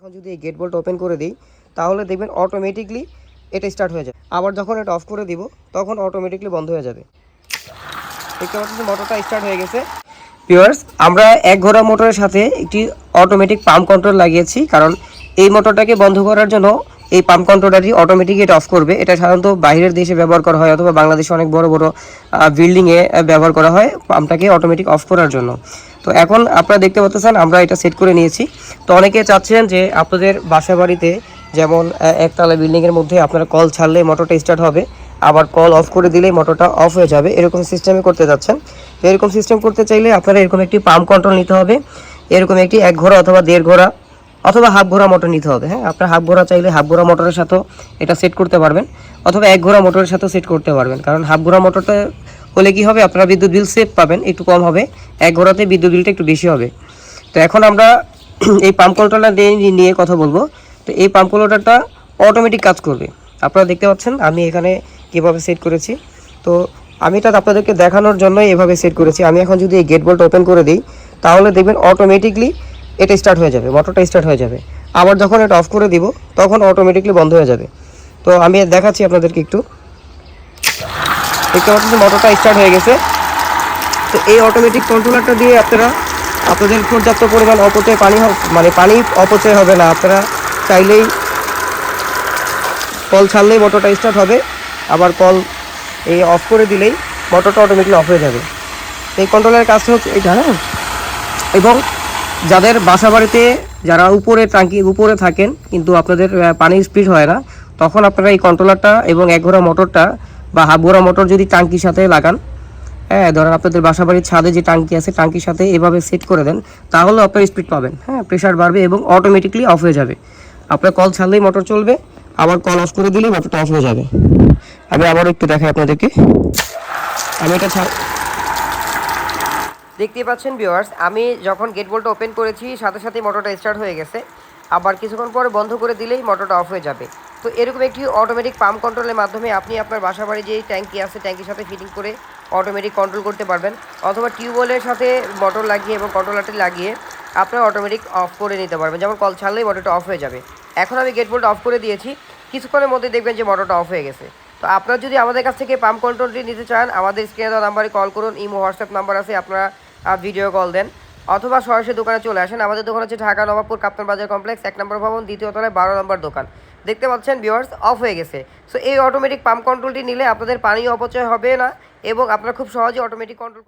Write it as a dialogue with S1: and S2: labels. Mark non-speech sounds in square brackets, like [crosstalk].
S1: এখন যদি এই গেট বোল্ট ওপেন করে দিই, তাহলে দেখবেন অটোমেটিকলি এটা স্টার্ট হয়ে যাবে। আবার যখন এটা অফ করে দিব, তখন অটোমেটিকলি বন্ধ হয়ে যাবে। দেখতে পাচ্ছি মোটরটা স্টার্ট হয়ে গেছে। পিওর্স আমরা এক ঘোড়া মোটরের সাথে একটি অটোমেটিক পাম্প কন্ট্রোল লাগিয়েছি, কারণ এই মোটরটাকে বন্ধ করার জন্য এই পাম্প কন্ট্রোলটি অটোমেটিক এটা অফ করবে। এটা সাধারণত বাইরের দেশে ব্যবহার করা হয় অথবা বাংলাদেশে অনেক বড় বড় বিল্ডিংয়ে ব্যবহার করা হয় পাম্পটাকে অটোমেটিক অফ করার জন্য। তো এখন আপনারা দেখতে পাচ্ছেন, আমরা এটা সেট করে নিয়েছি। তো অনেকে চাচ্ছেন যে আপনাদের বাসা বাড়িতে যেমন একতলা বিল্ডিংয়ের মধ্যে আপনারা কল ছাড়লে মোটরটা স্টার্ট হবে, আবার কল অফ করে দিলেই মোটরটা অফ হয়ে যাবে। এরকম সিস্টেমে করতে যাচ্ছেন। তো এরকম সিস্টেম করতে চাইলে আপনারা এরকম একটি পাম্প কন্ট্রোল নিতে হবে। এরকম একটি এক ঘোড়া অথবা দেড় ঘোড়া অথবা হাফ ঘোড়া মোটর নিতে হবে হ্যাঁ? আপনার হাফ ঘোড়া চাইলে হাফ ঘোড়া মোটরের সাথেও এটা সেট করতে পারবেন, অথবা এক ঘোড়া মোটরের সাথেও সেট করতে পারবেন। কারণ হাফ ঘোড়া মোটরটা হলে কি হবে? আপনারা বিদ্যুৎ বিল সেভ পাবেন, একটু কম হবে। এক ঘোড়াতে বিদ্যুৎ বিলটা একটু বেশি হবে। তো এখন আমরা [clears throat] এই পাম্প কন্ট্রোলার নিয়ে নিয়ে কথা বলব। তো এই পাম্প কন্ট্রোলারটা অটোমেটিক কাজ করবে। আপনারা দেখতে পাচ্ছেন, আমি এখানে কীভাবে সেট করেছি। তো আমি এটা আপনাদেরকে দেখানোর জন্যই এভাবে সেট করেছি। আমি এখন যদি এই গেট বোল্ট ওপেন করে দিই, তাহলে দেখবেন অটোমেটিকলি এটা স্টার্ট হয়ে যাবে মোটরটা স্টার্ট হয়ে যাবে। আবার যখন এটা অফ করে দিব, তখন অটোমেটিকলি বন্ধ হয়ে যাবে। তো আমি দেখাচ্ছি আপনাদেরকে একটু। দেখতে পাচ্ছেন মোটরটা স্টার্ট হয়ে গেছে। তো এই অটোমেটিক কন্ট্রোলারটা দিয়ে আপনারা আপনাদের পর্যাপ্ত পরিমাণ অপচয়, পানি মানে পানি অপচয় হবে না। আপনারা চাইলেই কল ছাড়লেই মোটরটা স্টার্ট হবে। আবার কল এই অফ করে দিলেই মোটরটা অটোমেটিকলি অফ হয়ে যাবে। এই কন্ট্রোলারের কাজটা হচ্ছে এটা হ্যাঁ? এবং যাদের বাসা বাড়িতে যারা উপরে ট্যাঙ্কি, উপরে থাকেন, কিন্তু আপনাদের পানির স্পিড হয় না, তখন আপনারা এই কন্ট্রোলারটা এবং এক ঘোড়া মোটরটা বা হাফ ঘোড়া মোটর যদি টাঙ্কির সাথে লাগান হ্যাঁ ধরেন আপনাদের বাসা বাড়ির ছাদে যে টাঙ্কি আছে টাঙ্কির সাথে এভাবে সেট করে দেন, তাহলে আপনার স্পিড পাবেন। হ্যাঁ প্রেশার বাড়বে এবং অটোমেটিকলি অফ হয়ে যাবে। আপনার কল ছাড়লেই মোটর চলবে, আবার কল অফ করে দিলেই মোটরটা অফ হয়ে যাবে। আমি আবারও একটু দেখাই আপনাদেরকে। আমি এটা দেখতে পাচ্ছেন ভিউয়ার্স আমি যখন গেট বোল্টটা ওপেন করেছি, সাথে সাথে মোটরটা স্টার্ট হয়ে গেছে। আবার কিছুক্ষণ পরে বন্ধ করে দিলেই মোটরটা অফ হয়ে যাবে। তো এরকম একটি অটোমেটিক পাম্প কন্ট্রোলের মাধ্যমে আপনি আপনার বাসা বাড়ি যে ট্যাঙ্কি আছে ট্যাঙ্কির সাথে ফিটিং করে অটোমেটিক কন্ট্রোল করতে পারবেন। অথবা টিউবওয়েলের সাথে মোটর লাগিয়ে এবং কন্ট্রোলারটি লাগিয়ে আপনার অটোমেটিক অফ করে নিতে পারবেন। যেমন কল ছাড়লেই মোটরটা অফ হয়ে যাবে। এখন আমি গেট বোল্ট অফ করে দিয়েছি। কিছুক্ষণের মধ্যে দেখবেন যে মোটরটা অফ হয়ে গেছে। তো আপনারা যদি আমাদের কাছ থেকে পাম্প কন্ট্রোলটি নিতে চান, আমাদের স্ক্রিনে দেওয়া নাম্বারে কল করুন, ইমো, হোয়াটসঅ্যাপ নাম্বার আছে, আপনারা ভিডিও কল দেন। অথবা সরাসরি দোকানে চলে আসেন। আমাদের দোকান হচ্ছে ঢাকা নবাবপুর কাপ্তান বাজার কমপ্লেক্স এক নম্বর ভবন, দ্বিতীয় তলায় বারো নম্বর দোকান। দেখতে পাচ্ছেন ভিওয়ার্স অফ হয়ে গেছে। সো এই অটোমেটিক পাম্প কন্ট্রোলটি নিলে আপনাদের পানি অপচয় হবে না এবং আপনারা খুব সহজে অটোমেটিক কন্ট্রোল